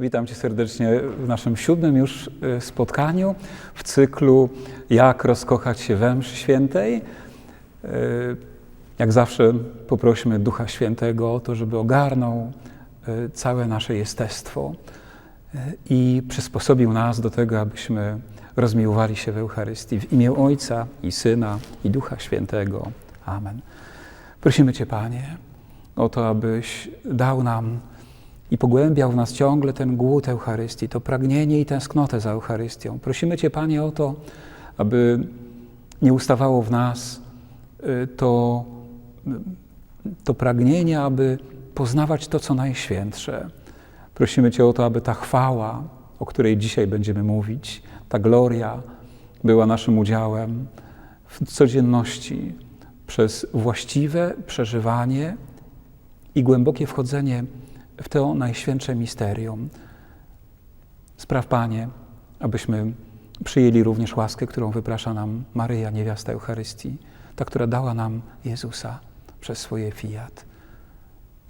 Witam Cię serdecznie w naszym siódmym już y, spotkaniu w cyklu Jak rozkochać się we mszy świętej. Y, jak zawsze poprosimy Ducha Świętego o to, żeby ogarnął y, całe nasze jestestwo i przysposobił nas do tego, abyśmy rozmiłowali się w Eucharystii w imię Ojca i Syna i Ducha Świętego. Amen. Prosimy Cię, Panie, o to, abyś dał nam i pogłębiał w nas ciągle ten głód Eucharystii, to pragnienie i tęsknotę za Eucharystią. Prosimy Cię, Panie, o to, aby nie ustawało w nas y, to, to pragnienie, aby poznawać to, co najświętsze. Prosimy Cię o to, aby ta chwała, o której dzisiaj będziemy mówić, ta gloria była naszym udziałem w codzienności przez właściwe przeżywanie i głębokie wchodzenie w to najświętsze misterium. Spraw, Panie, abyśmy przyjęli również łaskę, którą wyprasza nam Maryja, niewiasta Eucharystii, ta, która dała nam Jezusa przez swoje fiat.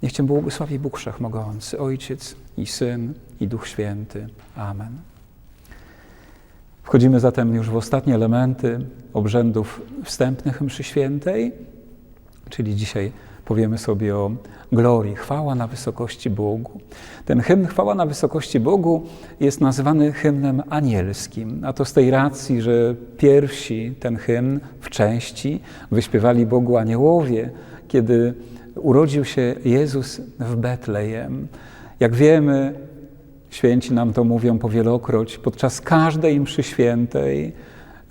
Niech Cię błogosławi Bóg Wszechmogący, Ojciec i Syn i Duch Święty. Amen. Wchodzimy zatem już w ostatnie elementy obrzędów wstępnych mszy świętej, czyli dzisiaj powiemy sobie o glorii, chwała na wysokości Bogu. Ten hymn Chwała na wysokości Bogu jest nazywany hymnem anielskim, a to z tej racji, że pierwsi ten hymn w części wyśpiewali Bogu aniołowie, kiedy urodził się Jezus w Betlejem. Jak wiemy, święci nam to mówią powielokroć, podczas każdej mszy świętej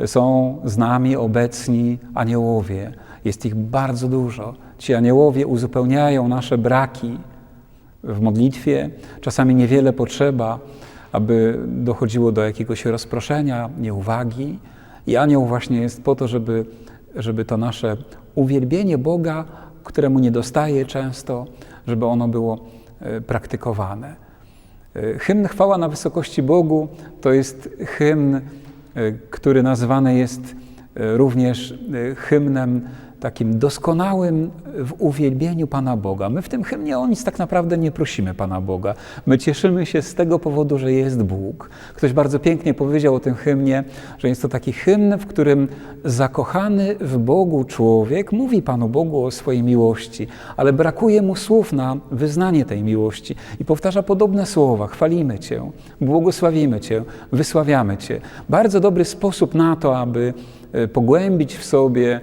są z nami obecni aniołowie. Jest ich bardzo dużo. Ci aniołowie uzupełniają nasze braki w modlitwie. Czasami niewiele potrzeba, aby dochodziło do jakiegoś rozproszenia, nieuwagi. I anioł właśnie jest po to, żeby, żeby to nasze uwielbienie Boga, któremu nie dostaje często, żeby ono było e, praktykowane. E, hymn Chwała na wysokości Bogu to jest hymn, e, który nazywany jest również hymnem takim doskonałym w uwielbieniu Pana Boga. My w tym hymnie o nic tak naprawdę nie prosimy Pana Boga. My cieszymy się z tego powodu, że jest Bóg. Ktoś bardzo pięknie powiedział o tym hymnie, że jest to taki hymn, w którym zakochany w Bogu człowiek mówi Panu Bogu o swojej miłości, ale brakuje mu słów na wyznanie tej miłości i powtarza podobne słowa: chwalimy Cię, błogosławimy Cię, wysławiamy Cię. Bardzo dobry sposób na to, aby e, pogłębić w sobie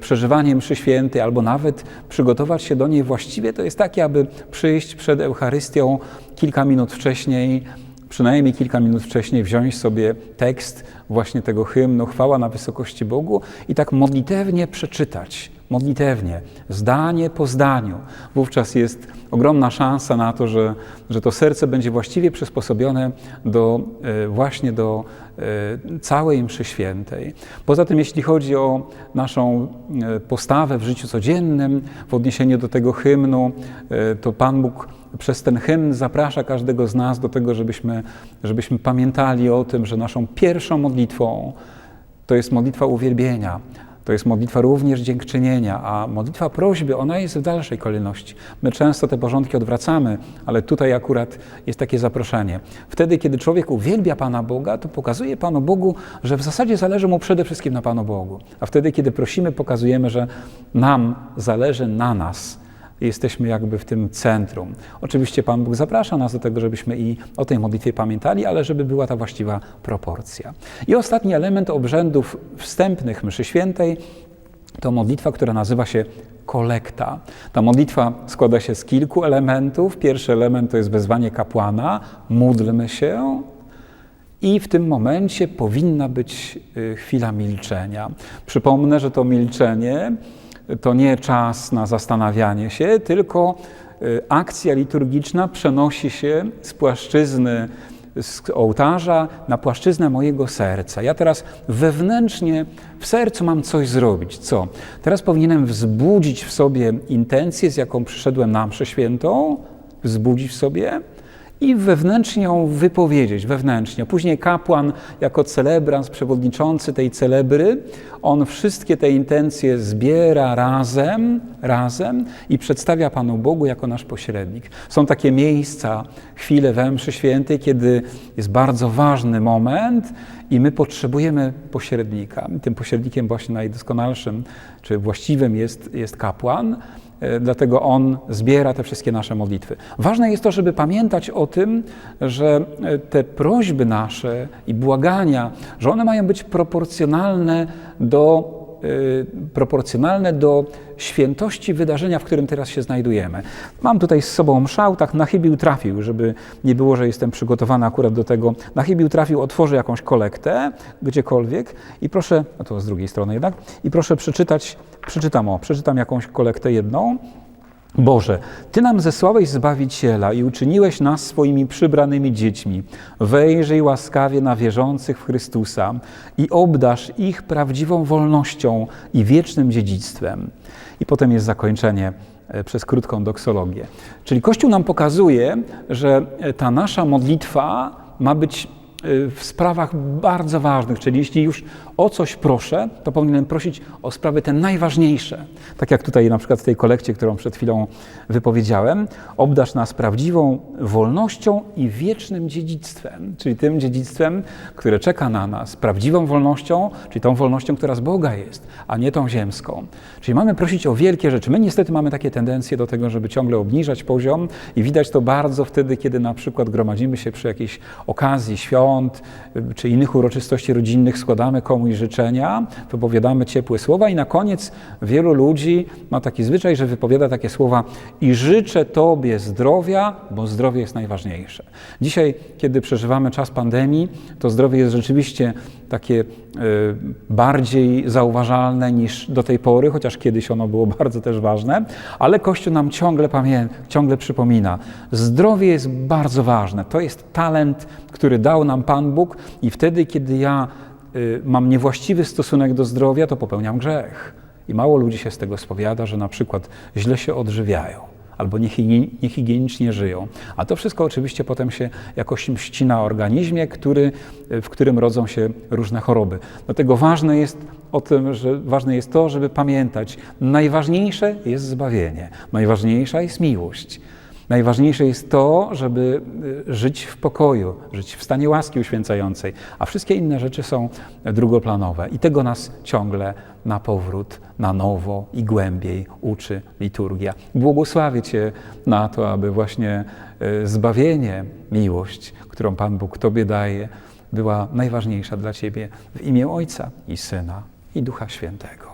przeżywanie mszy świętej, albo nawet przygotować się do niej właściwie, to jest takie, aby przyjść przed Eucharystią kilka minut wcześniej, przynajmniej kilka minut wcześniej wziąć sobie tekst właśnie tego hymnu Chwała na wysokości Bogu i tak modlitewnie przeczytać, modlitewnie, zdanie po zdaniu. Wówczas jest ogromna szansa na to, że, że to serce będzie właściwie przysposobione do, e, właśnie do e, całej mszy świętej. Poza tym, jeśli chodzi o naszą e, postawę w życiu codziennym, w odniesieniu do tego hymnu, to Pan Bóg przez ten hymn zaprasza każdego z nas do tego, żebyśmy, żebyśmy pamiętali o tym, że naszą pierwszą modlitwą to jest modlitwa uwielbienia, to jest modlitwa również dziękczynienia, a modlitwa prośby, ona jest w dalszej kolejności. My często te porządki odwracamy, ale tutaj akurat jest takie zaproszenie. Wtedy, kiedy człowiek uwielbia Pana Boga, to pokazuje Panu Bogu, że w zasadzie zależy mu przede wszystkim na Panu Bogu. A wtedy, kiedy prosimy, pokazujemy, że nam zależy na nas jesteśmy jakby w tym centrum. Oczywiście Pan Bóg zaprasza nas do tego, żebyśmy i o tej modlitwie pamiętali, ale żeby była ta właściwa proporcja. I ostatni element obrzędów wstępnych mszy świętej to modlitwa, która nazywa się kolekta. Ta modlitwa składa się z kilku elementów. Pierwszy element to jest wezwanie kapłana, módlmy się, i w tym momencie powinna być y, chwila milczenia. Przypomnę, że to milczenie to nie czas na zastanawianie się, tylko y, akcja liturgiczna przenosi się z płaszczyzny z ołtarza na płaszczyznę mojego serca. Ja teraz wewnętrznie w sercu mam coś zrobić. Co? Teraz powinienem wzbudzić w sobie intencję, z jaką przyszedłem na mszę świętą, wzbudzić w sobie i wewnętrznie ją wypowiedzieć, wewnętrznie. Później kapłan jako celebrant, przewodniczący tej celebry, on wszystkie te intencje zbiera razem, razem i przedstawia Panu Bogu jako nasz pośrednik. Są takie miejsca, chwile we mszy świętej, kiedy jest bardzo ważny moment i my potrzebujemy pośrednika. Tym pośrednikiem właśnie najdoskonalszym czy właściwym jest, jest kapłan, dlatego on zbiera te wszystkie nasze modlitwy. Ważne jest to, żeby pamiętać o tym, że e, te prośby nasze i błagania, że one mają być proporcjonalne do proporcjonalne do świętości wydarzenia, w którym teraz się znajdujemy. Mam tutaj z sobą mszał, tak na chybił trafił, żeby nie było, że jestem przygotowany akurat do tego. Na chybił trafił, otworzę jakąś kolektę, gdziekolwiek i proszę, a to z drugiej strony jednak, i proszę przeczytać, przeczytam o, przeczytam jakąś kolektę jedną. Boże, Ty nam zesłałeś Zbawiciela i uczyniłeś nas swoimi przybranymi dziećmi. Wejrzyj łaskawie na wierzących w Chrystusa i obdasz ich prawdziwą wolnością i wiecznym dziedzictwem. I potem jest zakończenie e, przez krótką doksologię. Czyli Kościół nam pokazuje, że e, ta nasza modlitwa ma być w sprawach bardzo ważnych, czyli jeśli już o coś proszę, to powinienem prosić o sprawy te najważniejsze. Tak jak tutaj na przykład w tej kolekcie, którą przed chwilą wypowiedziałem, obdasz nas prawdziwą wolnością i wiecznym dziedzictwem, czyli tym dziedzictwem, które czeka na nas, prawdziwą wolnością, czyli tą wolnością, która z Boga jest, a nie tą ziemską. Czyli mamy prosić o wielkie rzeczy. My niestety mamy takie tendencje do tego, żeby ciągle obniżać poziom i widać to bardzo wtedy, kiedy na przykład gromadzimy się przy jakiejś okazji świąt y, czy innych uroczystości rodzinnych, składamy komuś życzenia, wypowiadamy ciepłe słowa i na koniec wielu ludzi ma taki zwyczaj, że wypowiada takie słowa i życzę Tobie zdrowia, bo zdrowie jest najważniejsze. Dzisiaj, kiedy przeżywamy czas pandemii, to zdrowie jest rzeczywiście takie y, bardziej zauważalne niż do tej pory, chociaż kiedyś ono było bardzo też ważne, ale Kościół nam ciągle, pamię- ciągle przypomina, zdrowie jest bardzo ważne. To jest talent, który dał nam Pan Bóg i wtedy, kiedy ja y, mam niewłaściwy stosunek do zdrowia, to popełniam grzech. I mało ludzi się z tego spowiada, że na przykład źle się odżywiają albo niehigie- niehigienicznie żyją. A to wszystko oczywiście potem się jakoś mści na organizmie, który, w którym rodzą się różne choroby. Dlatego ważne jest o tym, że ważne jest to, żeby pamiętać, najważniejsze jest zbawienie, najważniejsza jest miłość. Najważniejsze jest to, żeby y, żyć w pokoju, żyć w stanie łaski uświęcającej, a wszystkie inne rzeczy są drugoplanowe. I tego nas ciągle na powrót, na nowo i głębiej uczy liturgia. Błogosławię Cię na to, aby właśnie y, zbawienie, miłość, którą Pan Bóg Tobie daje, była najważniejsza dla Ciebie w imię Ojca i Syna i Ducha Świętego.